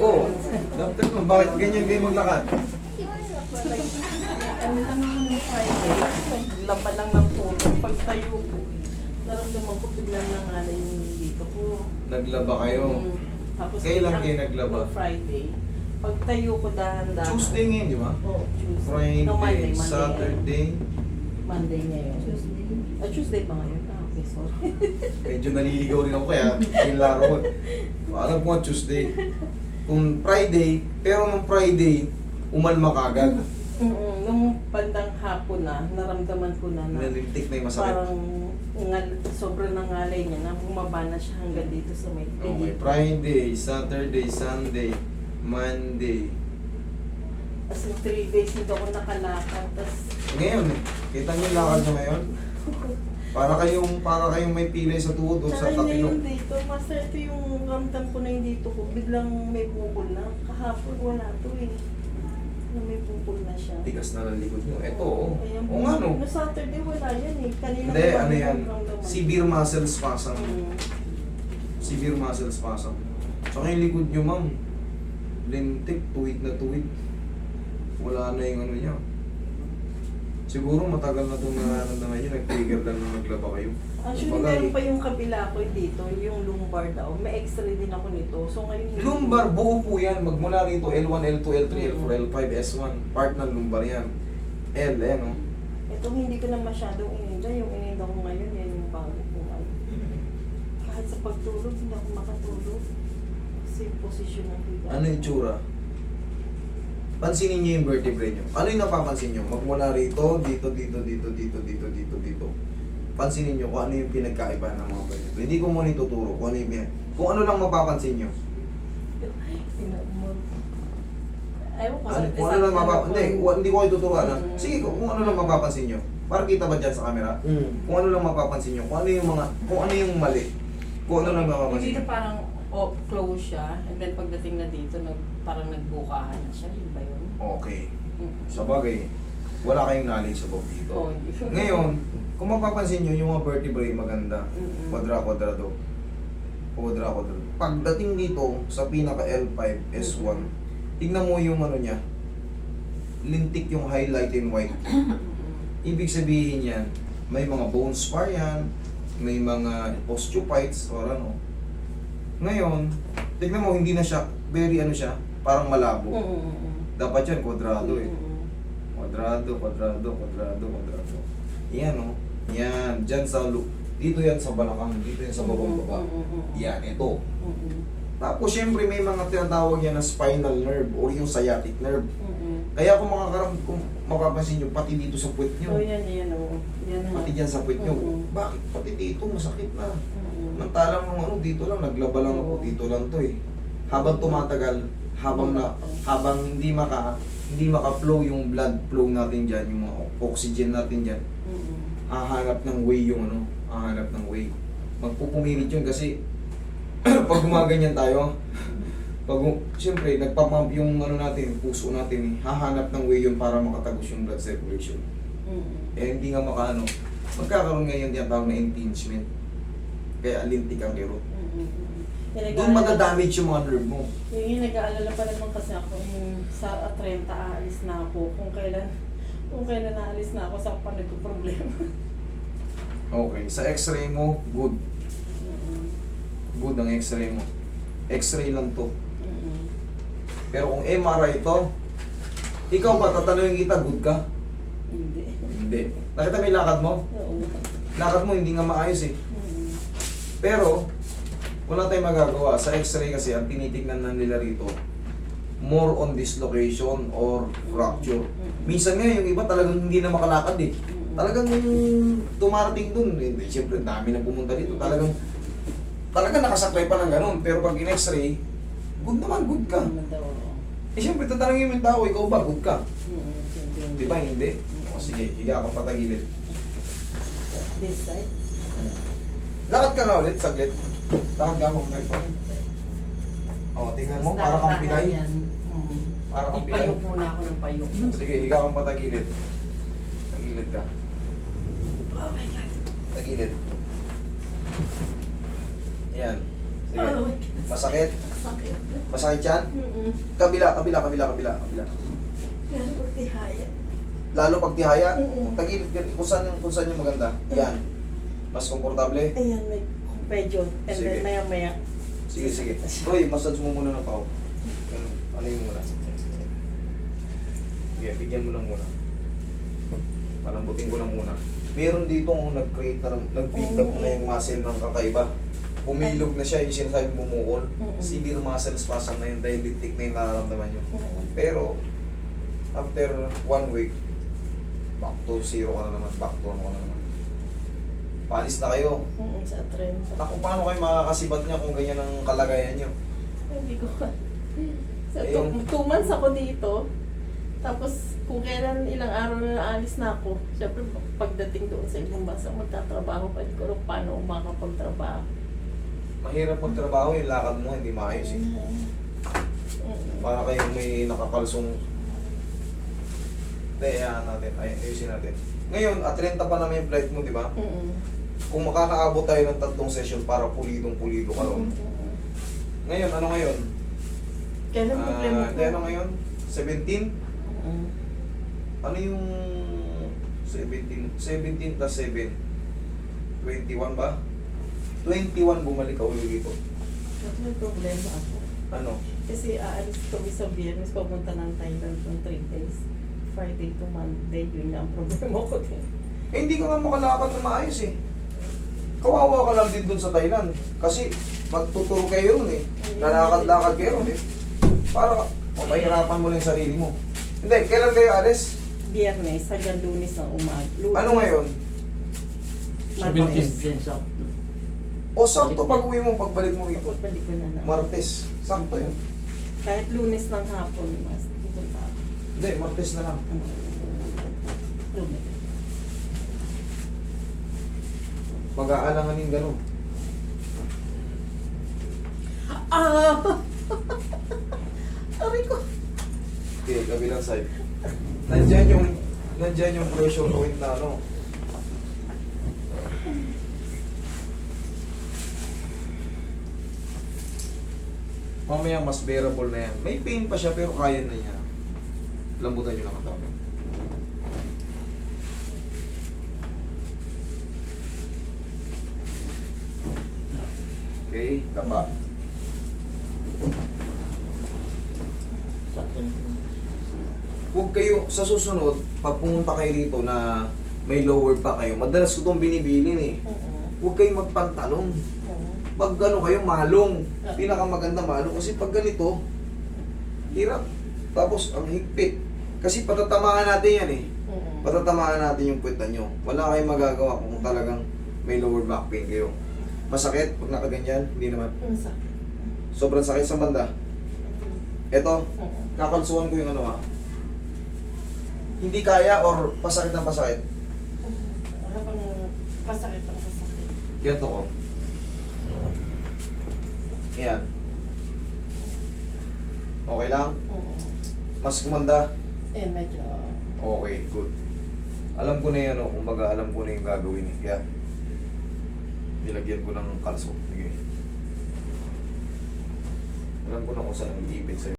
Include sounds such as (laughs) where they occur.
Oo. Doctor mo, bakit ganyan kayo maglakad? Ano lang naman ng Friday, lamba lang ng puto. Pag tayo ko, naramdaman ko biglang nangalay yung dito ko. Naglaba kayo. Mm. Tapos Kailan kayo naglaba? Friday. Pag tayo ko dahan-dahan. Tuesday ngayon, di ba? Oo, Tuesday. Friday, No, Monday, Monday. Saturday. Monday ngayon. Tuesday. Ah, Tuesday pa ngayon? Medyo naliligaw rin ako kaya yung laro ko. Alam ko Tuesday. Kung Friday, pero nung Friday, umalma ka agad. Nung bandang hapon na, naramdaman ko na na Nalintik na yung masakit. parang ngal, sobrang nangalay niya na bumaba na siya hanggang dito sa may Okay, Friday, Saturday, Sunday, Monday. As in, three days hindi ako nakalakad. Tapos, Ngayon, eh, kita niyo yung lakad nyo ngayon? (laughs) Para kayong, para kayong may pilay sa tuhod o sa na tapilok. yung dito, master, ito yung ramdam ko na yung dito ko. Biglang may bukol na. Kahapon wala to eh. Na may bukol na siya. Tigas na ng likod nyo. Eto, oo. Ayan, Oo nga, no? No Saturday wala yan eh. Kanina Hindi, ko pa ano yan? naramdaman. Severe muscle spasm. Mm. Severe muscle spasm. Tsaka yung likod nyo, ma'am. Lintik, tuwid na tuwid. Wala na yung ano niya. Siguro matagal na itong nararamdaman nyo. Nag-trigger lang nung naglaba kayo. Actually, Kumbaga, meron eh, pa yung kabila ko dito, yung lumbar daw. May x-ray din ako nito. So ngayon... Lumbar, buo po yan. Magmula rito, L1, L2, L3, L4, L5, S1. Part ng lumbar yan. L, eh, no? Ito hindi ko na masyadong ininda. Yung ininda ko ngayon, yan yung bago ko ngayon. Kahit sa pagtulog, hindi ako makatulog. Yung posisyon ng higa. Ano yung tsura? Pansinin niyo yung vertebrae niyo. Ano yung napapansin niyo? Magmula rito, dito, dito, dito, dito, dito, dito, dito. Pansinin niyo kung ano yung pinagkaiba ng mga vertebrae. Hindi ko muna ituturo kung ano yung pinag... Kung ano lang mapapansin niyo. Ewan ko. Ano, sa- kung ano lang mapapansin... Hindi, hindi ko kayo tuturuan. ha? Mm. Sige, kung ano lang mapapansin niyo. Para kita ba dyan sa camera? Mm. Kung ano lang mapapansin niyo. Kung ano yung mga... Kung ano yung mali. Kung ano lang mapapansin Dito parang oh, close siya. And then pagdating na dito, nag, parang nagbukahan na siya. Yun ba yun? Okay. Sa bagay, wala kayong knowledge about dito. Oh, hindi. Ngayon, kung mapapansin nyo, yung mga vertebrae maganda. Mm-mm. Quadra-quadrado. Quadra-quadrado. Pagdating dito sa pinaka L5, S1, tignan mo yung ano niya. Lintik yung highlight in white. Ibig sabihin yan, may mga bone spar yan, may mga osteophytes or ano. Ngayon, tignan mo, hindi na siya, very ano siya, parang malabo. Mm-mm. Dapat yan, kwadrado eh. Mm-mm. Kwadrado, kwadrado, kwadrado, kwadrado. Yan o. Yan. Diyan sa lu- Dito yan sa balakang. Dito yan sa babang baba. Mm-mm. Yan, ito. Mm-mm. Tapos syempre may mga tinatawag yan na spinal nerve or yung sciatic nerve. Mm-mm. Kaya kung makakaram, kung mapapansin nyo, pati dito sa puwet nyo. yan, yan o. Yan nga. Pati dyan sa puwet nyo. Mm-mm. Bakit? Pati dito, masakit na. Mm-mm. Mantalang nung ano, dito lang, naglaba lang ako. Dito lang to eh. Habang tumatagal, habang na, habang hindi maka, hindi maka-flow yung blood flow natin dyan, yung mga oxygen natin dyan, Mm-mm. hahanap ng way yung ano, hahanap ng way. Magpupumilit yun kasi (clears throat) pag gumaganyan tayo, pag siyempre nagpapump yung ano natin, puso natin, eh, hahanap ng way yun para makatagos yung blood circulation. Mm-mm. Eh hindi nga makaano, magkakaroon ngayon yung tawag na impingement. Kaya lintik ang kirot. Mm-mm. Doon madadamage yung mga nerve mo. Yung yung nag-aalala pa naman kasi ako yung sa 30 aalis na ako kung kailan kung kailan naalis na ako sa pa nagko-problema. Okay, sa x-ray mo, good. Good ang x-ray mo. X-ray lang to. Pero kung MRI to, ikaw ba tatanungin kita, good ka? Hindi. Hindi. Nakita mo yung lakad mo? Oo. Lakad mo hindi nga maayos eh. Pero, wala tayong magagawa. Sa x-ray kasi, ang tinitignan na nila rito, more on dislocation or fracture. Minsan nga, yung iba talagang hindi na makalakad eh. Talagang tumarating dun. Eh, Siyempre, dami na pumunta dito. Talagang, talagang nakasakay pa ng ganun. Pero pag in-x-ray, good naman, good ka. Eh siyempre, tatanungin mo yung tao, ikaw ba, good ka? Di ba, hindi? O sige, higa kang patagilid. This side? Lakad ka na ulit, saglit. Lakad ka mo, kay O, tingnan mo, para kang pilay. Yan. Mm. Para kang pilay. Ipayok muna ako ng payok. Sige, higa kang patagilid. Tagilid ka. Oh my God. Tagilid. Yan. Sige. Oh, Masakit? Sakit. Masakit yan? Mm-mm. Kabila, kabila, kabila, kabila, kabila. Pero pag tihaya. Lalo pag tihaya, Mm-mm. tagilid kung saan yung, kung saan yung maganda. Yan. Mas komportable. Ayan, may medyo. And Sige. then maya maya. Sige, sige. Roy, massage mo muna ng pao. Ganun. Ano yung muna? Sige, bigyan mo lang muna. Palambutin ko lang muna. Meron dito kung nag-create na, nag-build up na yung muscle ng kakaiba. Pumilog na siya, yung sinasabi bumukol. Severe muscle spasm na yun dahil litik na yung nararamdaman nyo. Pero, after one week, back to zero ka na naman, back to ano ka na naman. Palis na kayo. Mm-mm, Sa trend. Ako, paano kayo makakasibat niya kung ganyan ang kalagayan nyo? Hindi ko. So, Ayun. two, two months ako dito. Tapos, kung kailan ilang araw na naalis na ako, syempre pagdating doon sa ibang bansa, magtatrabaho pa. Hindi ko alam paano makakapagtrabaho. Mahirap magtrabaho yung lakad mo, hindi maayos eh. Mm. Para kayong may nakakalsong Tayaan natin, ay, ayusin natin. Ngayon, at 30 pa naman yung flight mo, di ba? Mm-mm. Kung makakaabot tayo ng tatlong session para pulidong pulido ka ron. Mm-mm. Ngayon, ano ngayon? Kailan Ah, problema ko? ano ngayon? 17? Mm. Ano yung 17? 17 plus 7? 21 ba? 21 bumalik ka ulit dito. Bakit may problema ako? Ano? Kasi aalis kami sa Biyernes, papunta ng Thailand ng 3 days. Friday to Monday, yun ang problema ko din. Eh, hindi ka nga makalakad na maayos eh. Kawawa ka lang din dun sa Thailand. Kasi magtuturo kayo nun eh. Lalakad-lakad kayo nun eh. Para mapahirapan mo lang yung sarili mo. Hindi, kailan kayo alis? Biyernes hanggang lunes ng umaga. Lunes, Ano ngayon? Martes. O sakto pag uwi mo, pagbalik mo rito. Pagbalik ko na na. Martes. Sakto yun. Kahit lunes ng hapon, mas pupunta ako. Hindi, Martes na lang. Lunes. Mag-aalanganin ganun. Ah! (laughs) Aray ko. Okay, kabilang side. Nandyan yung, nandyan yung pressure point na ano. Mamaya mas bearable na yan. May pain pa siya pero kaya na niya. Lambutan nyo lang ang Okay, tapa. Huwag kayo, sa susunod, pag pumunta kayo dito na may lower pa kayo, madalas ko itong binibilin eh. Huwag kayong magpantalong. Pag gano'n kayo, malong. Pinakamaganda malong. Kasi pag ganito, hirap. Tapos, ang higpit. Kasi patatamaan natin yan eh. Patatamaan natin yung puwetan nyo. Wala kayong magagawa kung talagang may lower back pain kayo. Masakit pag nakaganyan? Hindi naman. Sobrang sakit sa banda. Ito, kakalsuhan ko yung ano ah. Hindi kaya or pasakit na pasakit. Wala bang pasakit ang pasakit? Ganito ko. Yan. Okay lang? Oo. Mas kumanda? Eh, medyo... Okay, good. Alam ko na yan, oh. kumbaga alam ko na yung gagawin eh. Nilagyan ko ng kalso. Sige. Alam ko na kung saan ang ipit sa'yo.